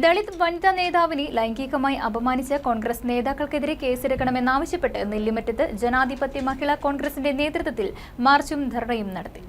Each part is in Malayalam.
ദളിത് വനിതാ നേതാവിനെ ലൈംഗികമായി അപമാനിച്ച കോൺഗ്രസ് നേതാക്കൾക്കെതിരെ കേസെടുക്കണമെന്നാവശ്യപ്പെട്ട് നെല്ലിമറ്റത്ത് ജനാധിപത്യ മഹിളാ കോൺഗ്രസിന്റെ നേതൃത്വത്തിൽ മാർച്ചും ധർണയും നടത്തി.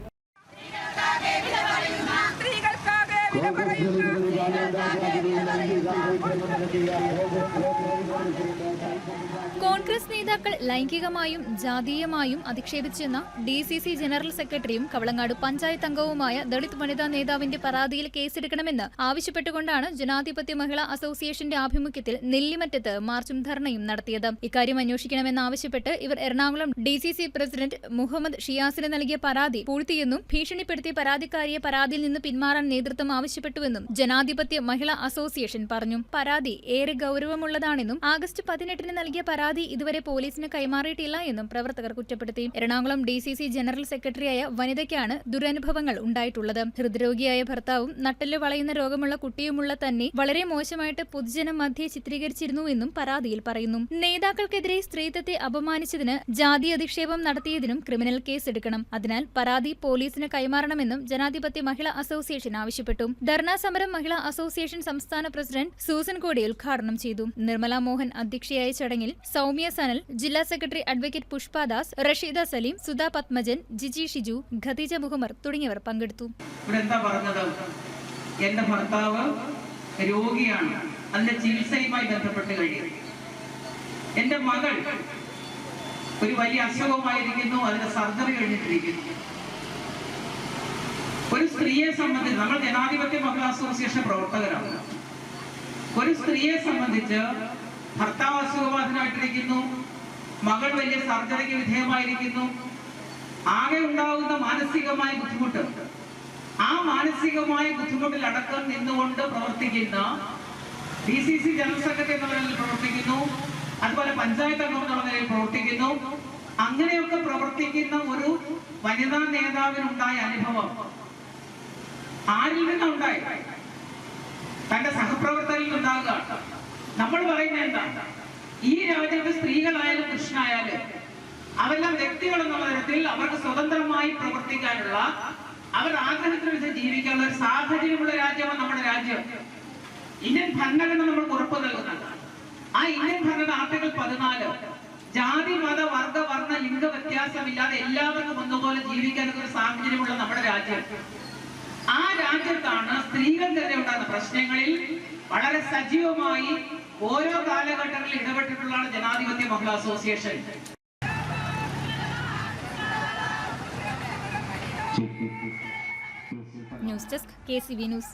കോൺഗ്രസ് നേതാക്കൾ ലൈംഗികമായും ജാതീയമായും അധിക്ഷേപിച്ചെന്ന ഡി സി സി ജനറൽ സെക്രട്ടറിയും കവളങ്ങാട് പഞ്ചായത്ത് അംഗവുമായ ദളിത് വനിതാ നേതാവിന്റെ പരാതിയിൽ കേസെടുക്കണമെന്ന് ആവശ്യപ്പെട്ടുകൊണ്ടാണ് ജനാധിപത്യ മഹിളാ അസോസിയേഷന്റെ ആഭിമുഖ്യത്തിൽ നെല്ലിമറ്റത്ത് മാർച്ചും ധർണയും നടത്തിയത്. ഇക്കാര്യം അന്വേഷിക്കണമെന്നാവശ്യപ്പെട്ട് ഇവർ Ernakulam D C C president Muhammad ഷിയാസിന് നൽകിയ പരാതി പൂഴ്ത്തിയെന്നും ഭീഷണിപ്പെടുത്തിയ പരാതിക്കാരിയെ പരാതിയിൽ നിന്ന് പിന്മാറാൻ നേതൃത്വം ആവശ്യപ്പെട്ടുവെന്നും ജനാധിപത്യ മഹിളാ അസോസിയേഷൻ പറഞ്ഞു. പരാതി ഏറെ ഗൌരവമുള്ളതാണെന്നും ആഗസ്റ്റ് പതിനെട്ടിന് നൽകിയ പരാതി ഇതുവരെ പോലീസിന് കൈമാറിയിട്ടില്ല എന്നും പ്രവർത്തകർ കുറ്റപ്പെടുത്തി. എറണാകുളം ഡി ജനറൽ സെക്രട്ടറിയായ വനിതയ്ക്കാണ് ദുരനുഭവങ്ങൾ ഉണ്ടായിട്ടുള്ളത്. ഹൃദ്രോഗിയായ ഭർത്താവും നട്ടൽ വളയുന്ന രോഗമുള്ള കുട്ടിയുമുള്ള തന്നെ വളരെ മോശമായിട്ട് പൊതുജനം ചിത്രീകരിച്ചിരുന്നു എന്നും പരാതിയിൽ പറയുന്നു. നേതാക്കൾക്കെതിരെ സ്ത്രീത്വത്തെ അപമാനിച്ചതിന് ജാതി അധിക്ഷേപം നടത്തിയതിനും ക്രിമിനൽ കേസ് എടുക്കണം അതിനാൽ പരാതി പോലീസിന് കൈമാറണമെന്നും ജനാധിപത്യ മഹിളാ അസോസിയേഷൻ ആവശ്യപ്പെട്ടു. ധർണാ സമരം മഹിളാ അസോസിയേഷൻ സംസ്ഥാന പ്രസിഡന്റ് സൂസൻ കോടി ഉദ്ഘാടനം ചെയ്തു. നിർമ്മല മോഹൻ അധ്യക്ഷയായ ചടങ്ങിൽ സൗമ്യ സനൽ ജില്ലാ സെക്രട്ടറി അഡ്വക്കേറ്റ് പുഷ്പദാസ് റഷീദ സലീം സുധാ പത്മജൻ ജിജി ഷിജു ഖദീജ മുഹമ്മർ തുടങ്ങിയവർ പങ്കെടുത്തു. എന്റെ ഭർത്താവ് രോഗിയാണ്. അതിന്റെ ചികിത്സയുമായി ബന്ധപ്പെട്ട് കഴിയും എന്റെ മകൾ ഒരു വലിയ അസുഖമായിരിക്കുന്നു. അതിന്റെ സർജറി കഴിഞ്ഞിട്ടിരിക്കുന്നു. സ്ത്രീയെ സംബന്ധിച്ച് നമ്മൾ ജനാധിപത്യ മഹിളാ അസോസിയേഷൻ പ്രവർത്തകരാണ്. ഒരു സ്ത്രീയെ സംബന്ധിച്ച് ഭർത്താവ് അസുഖബാധിതനായിട്ടിരിക്കുന്നു മകൾ വലിയ സർജറിക്ക് വിധേയമായിരിക്കുന്നു ആകെ ഉണ്ടാകുന്ന മാനസികമായ ബുദ്ധിമുട്ട്. ആ മാനസികമായ ബുദ്ധിമുട്ടിൽ അടക്കം നിന്നുകൊണ്ട് പ്രവർത്തിക്കുന്ന D C C general secretary എന്ന നിലയിൽ പ്രവർത്തിക്കുന്നു അതുപോലെ പഞ്ചായത്ത് അംഗം എന്നുള്ള നിലയിൽ പ്രവർത്തിക്കുന്നു. അങ്ങനെയൊക്കെ പ്രവർത്തിക്കുന്ന ഒരു വനിതാ നേതാവിനുണ്ടായ അനുഭവം ആരിൽ നിന്നുണ്ടായി തന്റെ സഹപ്രവർത്തകരിൽ ഉണ്ടാകുക. നമ്മൾ പറയുന്നത് എന്താ? ഈ രാജ്യത്ത് സ്ത്രീകളായാലും പുരുഷനായാലും അവരെല്ലാം വ്യക്തികൾ എന്നുള്ള തരത്തിൽ അവർക്ക് സ്വതന്ത്രമായി പ്രവർത്തിക്കാനുള്ള അവർ ആഗ്രഹത്തിന് വെച്ച് ജീവിക്കാനുള്ള ഒരു സാഹചര്യമുള്ള രാജ്യമാണ് നമ്മുടെ രാജ്യം. ഇന്ത്യൻ ഭരണഘടന നമ്മൾക്ക് ഉറപ്പ് നൽകുന്നത് ആ ഇന്ത്യൻ ഭരണ ആർട്ടിക്കിൾ പതിനാല് ജാതി മത വർഗ വർണ ലിംഗ വ്യത്യാസമില്ലാതെ എല്ലാവർക്കും ഒന്നുപോലെ ജീവിക്കാനുള്ള ഒരു സാഹചര്യമുള്ള നമ്മുടെ രാജ്യം. ആ രാജ്യത്താണ് സ്ത്രീകൾ തന്നെ ഉണ്ടാകുന്ന പ്രശ്നങ്ങളിൽ വളരെ സജീവമായി ഓരോ കാലഘട്ടങ്ങളിൽ ഇടപെട്ടിട്ടുള്ളതാണ് ജനാധിപത്യ Mahila association. News desk K C V news.